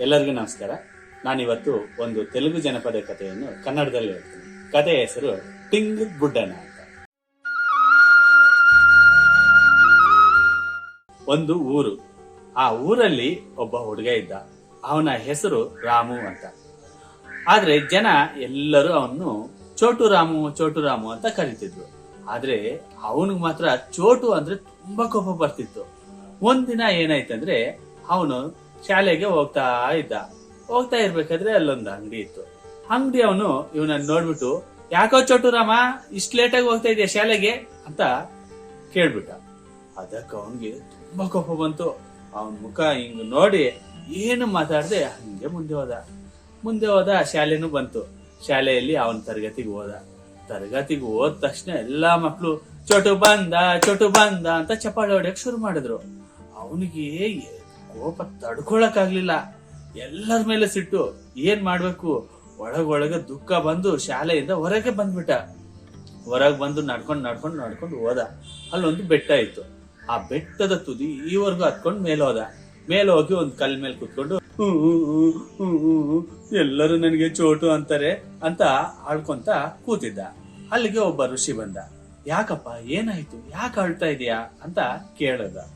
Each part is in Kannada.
ಎಲ್ಲರಿಗೂ ನಮಸ್ಕಾರ. ನಾನಿವತ್ತು ಒಂದು ತೆಲುಗು ಜನಪದ ಕಥೆಯನ್ನು ಕನ್ನಡದಲ್ಲಿ ಹೇಳ್ತೀನಿ. ಕಥೆಯ ಹೆಸರು ಟಿಂಗ್ ಗುಡ್ಡನ ಅಂತ. ಒಂದು ಊರು. ಆ ಊರಲ್ಲಿ ಒಬ್ಬ ಹುಡುಗ ಇದ್ದ. ಅವನ ಹೆಸರು ರಾಮು ಅಂತ. ಆದ್ರೆ ಜನ ಎಲ್ಲರೂ ಅವನು ಚೋಟು ರಾಮು ಚೋಟು ರಾಮು ಅಂತ ಕರಿತಿದ್ರು. ಆದ್ರೆ ಅವನಿಗೆ ಮಾತ್ರ ಚೋಟು ಅಂದ್ರೆ ತುಂಬಾ ಕೋಪ ಬರ್ತಿತ್ತು. ಒಂದಿನ ಏನಾಯ್ತಂದ್ರೆ ಅವನು ಶಾಲೆಗೆ ಹೋಗ್ತಾ ಇದ್ದ. ಹೋಗ್ತಾ ಇರ್ಬೇಕಾದ್ರೆ ಅಲ್ಲೊಂದು ಅಂಗಡಿ ಇತ್ತು. ಅಂಗಡಿ ಅವನು ಇವನನ್ನ ನೋಡ್ಬಿಟ್ಟು, ಯಾಕೋ ಚೋಟು ರಾಮ, ಇಷ್ಟು ಲೇಟಾಗಿ ಹೋಗ್ತಾ ಇದೆಯಾ ಶಾಲೆಗೆ? ಅಂತ ಕೇಳ್ಬಿಟ್ಟ. ಅದಕ್ಕೆ ಅವನ್ಗೆ ತುಂಬಾ ಕೋಪ ಬಂತು. ಅವನ ಮುಖ ಹಿಂಗ್ ನೋಡಿ ಏನು ಮಾತಾಡದೆ ಹಂಗೆ ಮುಂದೆ ಹೋದ. ಮುಂದೆ ಹೋದ, ಶಾಲೆನೂ ಬಂತು. ಶಾಲೆಯಲ್ಲಿ ಅವನ ತರಗತಿಗೆ ಹೋದ. ತರಗತಿಗೆ ಹೋದ ತಕ್ಷಣ ಎಲ್ಲಾ ಮಕ್ಕಳು ಚೋಟು ಬಂದ ಚೋಟು ಬಂದ ಅಂತ ಚಪ್ಪಾಳೆ ಹೊಡ್ಯಕ್ ಶುರು ಮಾಡಿದ್ರು. ಅವನಿಗೆ ಕೋಪ ತಡ್ಕೊಳಕ್ ಎಲ್ಲರ ಮೇಲೆ ಸಿಟ್ಟು. ಏನ್ ಮಾಡ್ಬೇಕು? ಒಳಗೊಳಗೆ ದುಃಖ ಬಂದು ಶಾಲೆಯಿಂದ ಹೊರಗೆ ಬಂದ್ಬಿಟ್ಟ. ಹೊರಗೆ ಬಂದು ನಡ್ಕೊಂಡು ನಡ್ಕೊಂಡು ನಡ್ಕೊಂಡು ಹೋದ. ಅಲ್ಲೊಂದು ಬೆಟ್ಟ ಇತ್ತು. ಆ ಬೆಟ್ಟದ ತುದಿ ಈವರೆಗೂ ಹತ್ಕೊಂಡು ಮೇಲೆ ಹೋದ ಮೇಲೆ ಹೋಗಿ ಒಂದು ಕಲ್ ಮೇಲೆ ಕುತ್ಕೊಂಡು ಎಲ್ಲರೂ ನನಗೆ ಚೋಟು ಅಂತಾರೆ ಅಂತ ಆಳ್ಕೊಂತ ಕೂತಿದ್ದ. ಅಲ್ಲಿಗೆ ಒಬ್ಬ ಋಷಿ ಬಂದ. ಯಾಕಪ್ಪ, ಏನಾಯ್ತು? ಯಾಕೆ ಅಳ್ತಾ ಇದೀಯಾ? ಅಂತ ಕೇಳದ.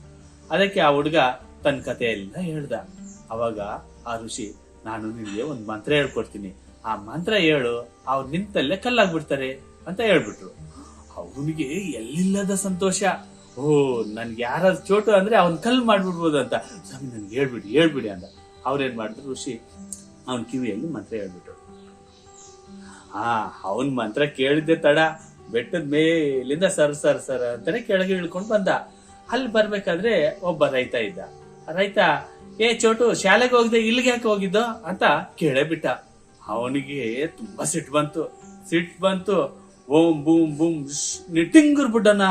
ಅದಕ್ಕೆ ಆ ಹುಡುಗ ತನ್ನ ಕಥೆ ಎಲ್ಲ ಹೇಳ್ದ. ಅವಾಗ ಆ ಋಷಿ, ನಾನು ನಿನಗೆ ಒಂದು ಮಂತ್ರ ಹೇಳ್ಕೊಡ್ತೀನಿ. ಆ ಮಂತ್ರ ಹೇಳು, ಅವ್ರು ನಿಂತಲ್ಲೇ ಕಲ್ಲಾಗ್ಬಿಡ್ತಾರೆ ಅಂತ ಹೇಳ್ಬಿಟ್ರು. ಅವನಿಗೆ ಎಲ್ಲಿಲ್ಲದ ಸಂತೋಷ. ಓ, ನನ್ಗೆ ಯಾರಾದ್ರು ಚೋಟು ಅಂದ್ರೆ ಅವ್ನ್ ಕಲ್ ಮಾಡ್ಬಿಡ್ಬೋದು ಅಂತ. ಸ್ವಾಮಿ, ನನ್ಗೆ ಹೇಳ್ಬಿಡಿ ಹೇಳ್ಬಿಡಿ ಅಂತ ಅವ್ರೇನ್ ಮಾಡಿದ್ರು ಋಷಿ, ಅವನ್ ಕಿವಿಯಲ್ಲಿ ಮಂತ್ರ ಹೇಳ್ಬಿಟ್ರು. ಆ, ಅವನ್ ಮಂತ್ರ ಕೇಳಿದ್ದೆ ತಡ. ಬೆಟ್ಟದ ಮೇಲಿಂದ ಸರ್ ಸರ್ ಸರ್ ಅಂತಾನೆ ಕೆಳಗೆ ಇಳ್ಕೊಂಡು ಬಂದ. ಅಲ್ಲಿ ಬರ್ಬೇಕಾದ್ರೆ ಒಬ್ಬ ರೈತ ಇದ್ದ. ರೈತ, ಏ ಚೋಟು, ಶಾಲೆಗೆ ಹೋಗಿದೆ ಇಲ್ಲಿಗೆ ಯಾಕೆ ಹೋಗಿದ್ದು? ಅಂತ ಕೇಳೇ ಬಿಟ್ಟ. ಅವನಿಗೆ ತುಂಬಾ ಸಿಟ್ಟು ಬಂತು. ಸಿಟ್ಟು ಬಂತು. ಓಂ ಬೂಮ್ ಬೂಮ್ ನಿಟ್ಟಿಂಗರ್ ಬಿಟ್ಟನ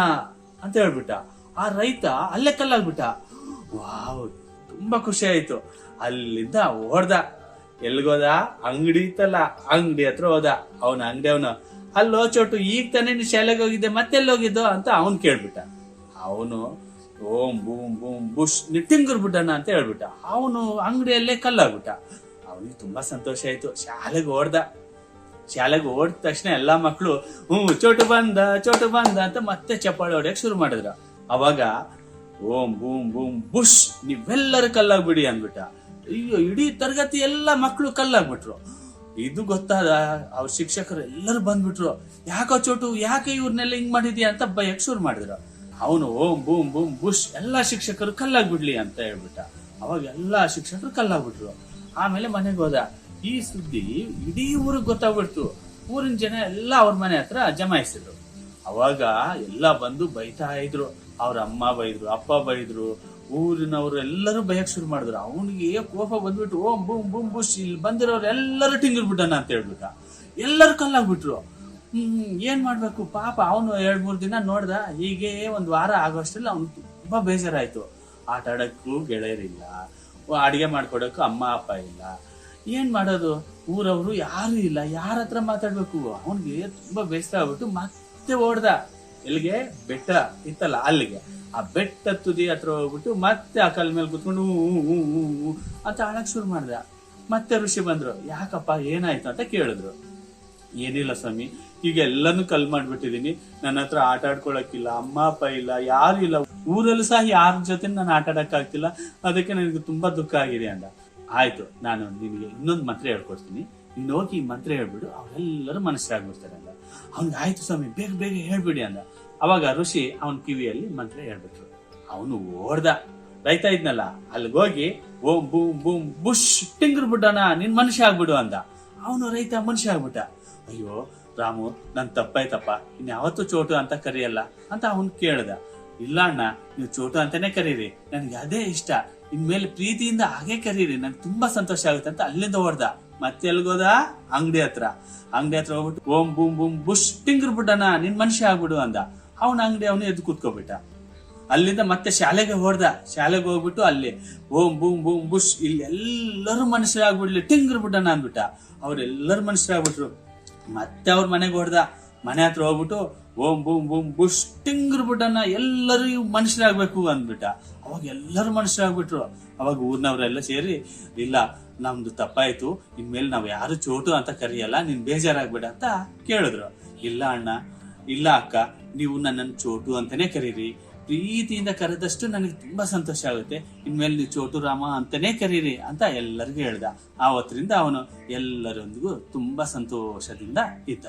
ಅಂತ ಹೇಳ್ಬಿಟ್ಟ. ಆ ರೈತ ಅಲ್ಲೇ ಕಲ್ಲಾಗ್ಬಿಟ್ಟ. ವಾವ್, ತುಂಬಾ ಖುಷಿ ಆಯ್ತು. ಅಲ್ಲಿಂದ ಓಡ್ದ. ಎಲ್ಗೋದ? ಅಂಗಡಿ ಇತ್ತಲ್ಲ, ಅಂಗಡಿ ಹತ್ರ ಹೋದ. ಅವನ ಅಂಗಡಿ ಅವನು, ಅಲ್ಲೋ ಚೋಟು, ಈಗ ತಾನೇ ನೀನು ಶಾಲೆಗೆ ಹೋಗಿದ್ದೆ, ಮತ್ತೆಲ್ಲಿ ಹೋಗಿದ್ದೋ? ಅಂತ ಅವನ್ ಕೇಳ್ಬಿಟ್ಟ. ಅವನು ಓಂ ಬೂಮ್ ಬೂಮ್, ಬುಷ್ ನಿಟ್ಟಿಂಗರ್ ಬಿಡೋಣ ಅಂತ ಹೇಳ್ಬಿಟ್ಟ. ಅವನು ಅಂಗಡಿಯಲ್ಲೇ ಕಲ್ಲಾಗ್ಬಿಟ್ಟ. ಅವನಿಗೆ ತುಂಬಾ ಸಂತೋಷ ಆಯ್ತು. ಶಾಲೆಗೆ ಓಡ್ದ. ಶಾಲೆಗೆ ಓಡಿದ ತಕ್ಷಣ ಎಲ್ಲಾ ಮಕ್ಕಳು ಹ್ಮ್ ಚೋಟು ಬಂದ ಚೋಟು ಬಂದ ಅಂತ ಮತ್ತೆ ಚಪ್ಪಾಳೆ ಹೊಡೆಯಕ್ ಶುರು ಮಾಡಿದ್ರ. ಅವಾಗ, ಓಂ, ಬೂಮ್ ಬೂಮ್, ಬುಷ್, ನೀವೆಲ್ಲರೂ ಕಲ್ಲಾಗ್ಬಿಡಿ ಅಂದ್ಬಿಟ್ಟ. ಅಯ್ಯೋ, ಇಡೀ ತರಗತಿ ಎಲ್ಲ ಮಕ್ಕಳು ಕಲ್ಲಾಗ್ಬಿಟ್ರು. ಇದು ಗೊತ್ತಾದ, ಅವ್ರ ಶಿಕ್ಷಕರು ಎಲ್ಲರೂ ಬಂದ್ಬಿಟ್ರು. ಯಾಕೋ ಚೋಟು, ಯಾಕೆ ಇವ್ರನ್ನೆಲ್ಲ ಹಿಂಗ್ ಮಾಡಿದ್ಯಾ ಅಂತ ಬಯಕ್ ಶುರು ಮಾಡಿದ್ರು. ಅವನು ಓಂ ಬೂಮ್ ಬೂಮ್ ಬುಷ್ ಎಲ್ಲ ಶಿಕ್ಷಕರು ಕಲ್ಲಾಗ್ಬಿಡ್ಲಿ ಅಂತ ಹೇಳ್ಬಿಟ್ಟ. ಅವಾಗ ಎಲ್ಲ ಶಿಕ್ಷಕರು ಕಲ್ಲಾಗ್ಬಿಟ್ರು. ಆಮೇಲೆ ಮನೆಗೆ ಹೋದ. ಈ ಸುದ್ದಿ ಇಡೀ ಊರಿಗೆ ಗೊತ್ತಾಗ್ಬಿಡ್ತು. ಊರಿನ ಜನ ಎಲ್ಲ ಅವ್ರ ಮನೆ ಹತ್ರ ಜಮಾಯಿಸಿದ್ರು ಅವಾಗ ಎಲ್ಲ ಬಂದು ಬೈತಾ ಇದ್ರು. ಅವ್ರ ಅಮ್ಮ ಬೈದ್ರು, ಅಪ್ಪ ಬೈದ್ರು, ಊರಿನವರು ಎಲ್ಲರೂ ಬಯಕ್ ಶುರು ಮಾಡಿದ್ರು. ಅವನಿಗೆ ಕೋಪ ಬಂದ್ಬಿಟ್ಟು ಓಂ ಬೂಮ್ ಬೂಮ್ ಬುಷ್ ಇಲ್ಲಿ ಬಂದಿರೋರು ಎಲ್ಲರೂ ಟಿಂಗಿರ್ಬಿಟ್ಟಣ ಅಂತ ಹೇಳ್ಬಿಟ್ಟ. ಎಲ್ಲರೂ ಕಲ್ಲಾಗ್ಬಿಟ್ರು. ಏನ್ ಮಾಡ್ಬೇಕು? ಪಾಪ ಅವನು ಎರಡ್, ಮೂರ್ ದಿನ ನೋಡ್ದ, ಹೀಗೆ ಒಂದ್ ವಾರ ಆಗೋಷ್ಟರಲ್ಲಿ ಅವ್ನು ತುಂಬಾ ಬೇಜಾರಾಯ್ತು. ಆಟ ಆಡಕ್ಕೂ ಗೆಳೆಯರಿಲ್ಲ, ಅಡಿಗೆ ಮಾಡ್ಕೊಡಕ್ಕೂ ಅಮ್ಮ, ಅಪ್ಪ ಇಲ್ಲ. ಏನ್ ಮಾಡೋದು? ಊರವರು ಯಾರು ಇಲ್ಲ, ಯಾರ ಹತ್ರ ಮಾತಾಡ್ಬೇಕು? ಅವನ್ಗೆ ತುಂಬಾ ಬೇಸರ ಆಗ್ಬಿಟ್ಟು ಮತ್ತೆ ಓಡ್ದ. ಎಲ್ಲಿಗೆ? ಬೆಟ್ಟ ಇತ್ತಲ್ಲ, ಅಲ್ಲಿಗೆ. ಆ ಬೆಟ್ಟ ತುದಿ ಹತ್ರ ಹೋಗ್ಬಿಟ್ಟು ಮತ್ತೆ ಆ ಕಲ್ ಮೇಲೆ ಕುತ್ಕೊಂಡು ಹೂ ಅಂತ ಆಡಕ್ ಶುರು ಮಾಡ್ದ. ಮತ್ತೆ ಋಷಿ ಬಂದ್ರು, ಯಾಕಪ್ಪ ಏನಾಯ್ತು ಅಂತ ಕೇಳಿದ್ರು. ಏನಿಲ್ಲ ಸ್ವಾಮಿ. ಈಗ ಎಲ್ಲಾನು ಕಲ್ ಮಾಡ್ಬಿಟ್ಟಿದೀನಿ. ನನ್ನ ಹತ್ರ ಆಟ ಆಡ್ಕೊಳಕ್ಕಿಲ್ಲ, ಅಮ್ಮ, ಅಪ್ಪ ಇಲ್ಲ, ಯಾರು ಇಲ್ಲ. ಊರಲ್ಲೂ ಸಹ ಯಾರ ಜೊತೆ ನಾನು ಆಟ ಆಡಕ್ಕಾಗ್ತಿಲ್ಲ ಅದಕ್ಕೆ ನನಗೆ ತುಂಬಾ ದುಃಖ ಆಗಿದೆ ಅಂದ. ಆಯ್ತು, ನಾನು ನಿನಗೆ ಇನ್ನೊಂದು ಮಂತ್ರ ಹೇಳ್ಕೊಡ್ತೀನಿ. ನೀನು ಹೋಗಿ ಮಂತ್ರ ಹೇಳ್ಬಿಡು, ಅವರೆಲ್ಲರೂ ಮನಸ್ಸಾಗ್ಬಿಡ್ತಾರೆ ಅಂದ. ಅವ್ನಿಗೆ, ಆಯ್ತು ಸ್ವಾಮಿ, ಬೇಗ ಬೇಗ ಹೇಳ್ಬಿಡಿ ಅಂದ. ಅವಾಗ ಋಷಿ ಅವನ ಕಿವಿಯಲ್ಲಿ ಮಂತ್ರ ಹೇಳ್ಬಿಟ್ರು. ಅವನು ಓಡ್ದ. ರೈತ ಇದ್ನಲ್ಲ, ಅಲ್ಲಿಗೆ ಹೋಗಿ ಓಂ, ಬೂಮ್ ಬೂಮ್, ಬುಷ್, ಟಿಂಗ್ರ್ ಬಿಡೋಣ ನಿನ್ ಮನುಷ್ಯ ಆಗ್ಬಿಡು ಅಂದ. ಅವನು ರೈತ, ಮನುಷ್ಯ ಆಗ್ಬಿಟ್ಟ. ಅಯ್ಯೋ, ರಾಮು, ನನ್ ತಪ್ಪಾಯ್ತಪ್ಪ. ಇನ್ ಯಾವತ್ತು ಚೋಟು ಅಂತ ಕರೆಯಲ್ಲ ಅಂತ ಅವನ್ ಕೇಳ್ದ. ಇಲ್ಲ ಅಣ್ಣ, ನೀವು ಚೋಟು ಅಂತಾನೆ ಕರೀರಿ. ನನ್ಗೆ ಅದೇ ಇಷ್ಟ. ಇನ್ಮೇಲೆ ಪ್ರೀತಿಯಿಂದ ಹಾಗೆ ಕರೀರಿ. ನನ್ಗೆ ತುಂಬಾ ಸಂತೋಷ ಆಗುತ್ತೆ ಅಂತ ಅಲ್ಲಿಂದ ಹೊಡ್ದ ಮತ್ತೆ ಎಲ್ಗೋದ? ಅಂಗಡಿ ಹತ್ರ. ಅಂಗಡಿ ಹತ್ರ ಹೋಗ್ಬಿಟ್ಟು ಓಂ ಬೂಮ್ ಬೂಮ್ ಬುಷ್ ಟಿಂಗ್ರ್ ಬಿಡಣ ನಿನ್ ಮನುಷ್ಯ ಆಗ್ಬಿಡು ಅಂದ. ಅವನ ಅಂಗಡಿ ಅವನು ಎದ್ದು ಕೂತ್ಕೋಬಿಟ್ಟ. ಅಲ್ಲಿಂದ ಮತ್ತೆ ಶಾಲೆಗೆ ಹೊಡ್ದ ಶಾಲೆಗೆ ಹೋಗ್ಬಿಟ್ಟು ಅಲ್ಲಿ ಓಂ ಬೂಮ್ ಬೂಮ್ ಬುಷ್ ಇಲ್ಲಿ ಎಲ್ಲರೂ ಮನುಷ್ಯರಾಗ್ಬಿಡ್ಲಿ, ಟಿಂಗ್ರ್ ಬಿಡಣ ಅಂದ್ಬಿಟ್ಟ. ಅವ್ರೆಲ್ಲರೂ ಮನುಷ್ಯರಾಗ್ಬಿಟ್ರು. ಮತ್ತೆ ಅವ್ರ ಮನೆಗೆ ಹೊಡೆದ. ಮನೆ ಹತ್ರ ಹೋಗ್ಬಿಟ್ಟು ಓಂ ಬೂಮ್ ಬೂಮ್ ಬುಷ್ಟಿಂಗ್ ಬಿಟ್ಟನ್ನ ಎಲ್ಲರೂ ಮನುಷ್ಯರಾಗ್ಬೇಕು ಅಂದ್ಬಿಟ್ಟ. ಅವಾಗ ಎಲ್ಲರೂ ಮನುಷ್ಯರಾಗ್ಬಿಟ್ರು. ಅವಾಗ ಊರಿನವರೆಲ್ಲ ಸೇರಿ, ಇಲ್ಲ, ನಮ್ದು ತಪ್ಪಾಯ್ತು, ಇನ್ಮೇಲೆ ನಾವು ಯಾರು ಚೋಟು ಅಂತ ಕರೆಯಲ್ಲ, ನೀನ್ ಬೇಜಾರಾಗ್ಬೇಡ ಅಂತ ಕೇಳಿದ್ರು. ಇಲ್ಲ ಅಣ್ಣ, ಇಲ್ಲ ಅಕ್ಕ, ನೀವು ನನ್ನನ್ನು ಚೋಟು ಅಂತಾನೆ ಕರೀರಿ. ಪ್ರೀತಿಯಿಂದ ಕರೆದಷ್ಟು ನನಗೆ ತುಂಬಾ ಸಂತೋಷ ಆಗುತ್ತೆ. ಇನ್ಮೇಲೆ ನೀವು ಚೋಟು ರಾಮ ಅಂತಾನೆ ಕರೀರಿ ಅಂತ ಎಲ್ಲರಿಗೂ ಹೇಳ್ದ. ಆವತ್ತರಿಂದ ಅವನು ಎಲ್ಲರೊಂದಿಗೂ ತುಂಬಾ ಸಂತೋಷದಿಂದ ಇದ್ದ.